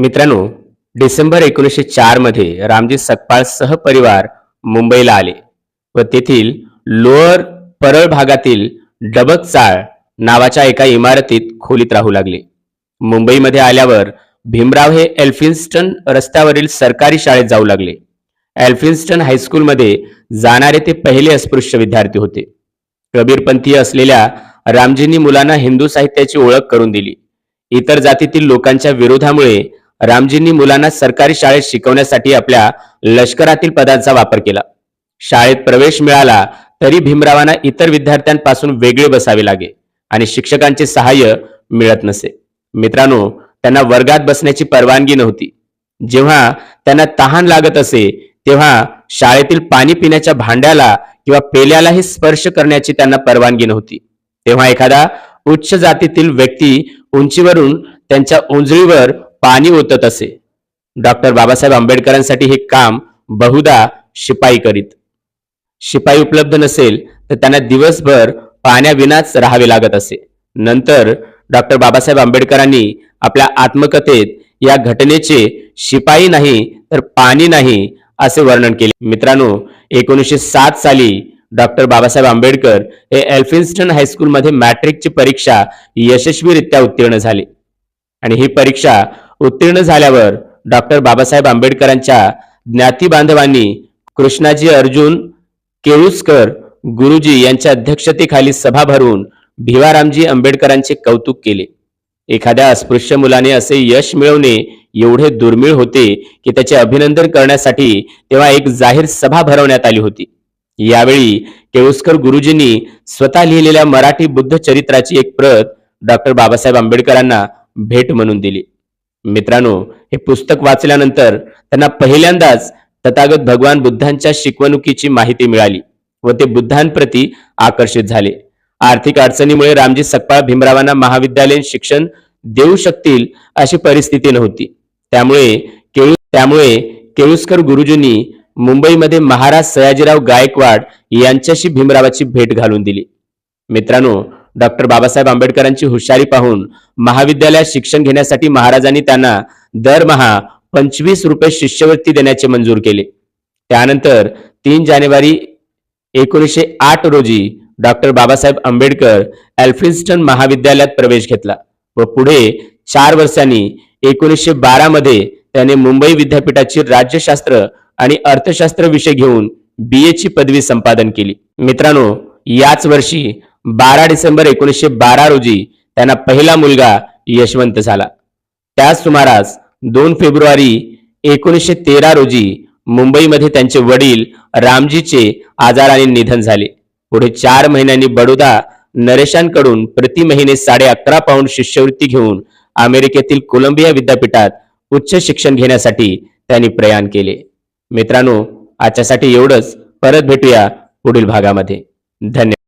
मित्रांनो डिसेंबर एकोणीसशे चारमध्ये रामजी सकपाळ सहपरिवार मुंबईला आले व तेथील लोअर परळ भागातील डबक चाळ नावाच्या एका इमारतीत खोलीत राहू लागले. मुंबईमध्ये आल्यावर भीमराव हे एल्फिन्स्टन रस्त्यावरील सरकारी शाळेत जाऊ लागले. एल्फिन्स्टन हायस्कूलमध्ये जाणारे ते पहिले अस्पृश्य विद्यार्थी होते. कबीरपंथीय असलेल्या रामजींनी मुलांना हिंदू साहित्याची ओळख करून दिली. इतर जातीतील लोकांच्या विरोधामुळे रामजींनी मुलांना सरकारी शाळेत शिकवण्यासाठी आपल्या लष्करातील पदांचा वापर केला. शाळेत प्रवेश मिळाला तरी भीमरावांना इतर विद्यार्थ्यांपासून वेगळे बसावे लागे आणि शिक्षकांचे सहाय्य मिळत नसे. मित्रांनो त्यांना वर्गात बसण्याची परवानगी नव्हती. जेव्हा त्यांना तहान लागत असे तेव्हा शाळेतील पाणी पिण्याच्या भांड्याला किंवा पेल्यालाही स्पर्श करण्याची त्यांना परवानगी नव्हती. तेव्हा एखादा उच्च जातीतील व्यक्ती उंचीवरून त्यांच्या उंजळीवर पाणी ओतत असे डॉक्टर बाबासाहेब आंबेडकरांसाठी हे काम बहुधा शिपाई करीत. शिपाई उपलब्ध नसेल तर त्यांना दिवसभर पाण्याविनाच राहावे लागत असे. नंतर डॉक्टर बाबासाहेब आंबेडकरांनी आपल्या आत्मकथेत या घटनेचे शिपाई नाही तर पाणी नाही असे वर्णन केले. मित्रांनो एकोणीसशे सात साली डॉक्टर बाबासाहेब आंबेडकर हे एल्फिन्स्टन हायस्कूलमध्ये मॅट्रिकची परीक्षा यशस्वीरित्या उत्तीर्ण झाले. आणि ही परीक्षा उत्तीर्ण झाल्यावर डॉक्टर बाबासाहेब आंबेडकरांच्या ज्ञाती बांधवांनी कृष्णाजी अर्जुन केळुसकर गुरुजी यांच्या अध्यक्षतेखाली सभा भरून भिवारामजी आंबेडकरांचे कौतुक केले. एखाद्या अस्पृश्य मुलाने असे यश मिळवणे एवढे दुर्मिळ होते की त्याचे अभिनंदन करण्यासाठी तेव्हा एक जाहीर सभा भरवण्यात आली होती. यावेळी केळुसकर गुरुजींनी स्वतः लिहिलेल्या मराठी बुद्ध चरित्राची एक प्रत डॉक्टर बाबासाहेब आंबेडकरांना भेट म्हणून दिली. मित्रांनो हे पुस्तक वाचल्यानंतर त्यांना पहिल्यांदाच तथागत भगवान बुद्धांच्या शिकवणुकीची माहिती मिळाली व ते बुद्धांप्रती आकर्षित झाले. आर्थिक अडचणीमुळे रामजी सकपाळ भीमरावांना महाविद्यालयीन शिक्षण देऊ शकतील अशी परिस्थिती नव्हती. त्यामुळे केळू त्यामुळे केळुसकर गुरुजींनी मुंबईमध्ये महाराज सयाजीराव गायकवाड यांच्याशी भीमरावाची भेट घालून दिली. मित्रांनो डॉक्टर बाबासाहेब आंबेडकरांची हुशारी पाहून महाविद्यालयात शिक्षण घेण्यासाठी महाराजांनी त्यांना दरमहा पंचवीस रुपये शिष्यवृत्ती देण्याचे मंजूर केले. त्यानंतर तीन जानेवारी एकोणीसशे आठ रोजी डॉक्टर बाबासाहेब आंबेडकर एल्फिन्स्टन महाविद्यालयात प्रवेश घेतला व पुढे चार वर्षांनी एकोणीसशे बारा मध्ये त्याने मुंबई विद्यापीठाची राज्यशास्त्र आणि अर्थशास्त्र विषय घेऊन बी ची पदवी संपादन केली. मित्रांनो याच वर्षी बारा डिसेंबर एकोणीसशे बारा रोजी त्यांना पहिला मुलगा यशवंत झाला. त्याच सुमारास दोन फेब्रुवारी एकोणीसशे तेरा रोजी मुंबईमध्ये त्यांचे वडील रामजीचे आजाराने निधन झाले. पुढे चार महिन्यांनी बडोदा नरेशांकडून प्रति महिने साडे अकरा पाऊंड शिष्यवृत्ती घेऊन अमेरिकेतील कोलंबिया विद्यापीठात उच्च शिक्षण घेण्यासाठी त्यांनी प्रयाण केले. मित्रांनो आजच्यासाठी एवढंच. परत भेटूया पुढील भागामध्ये. धन्यवाद.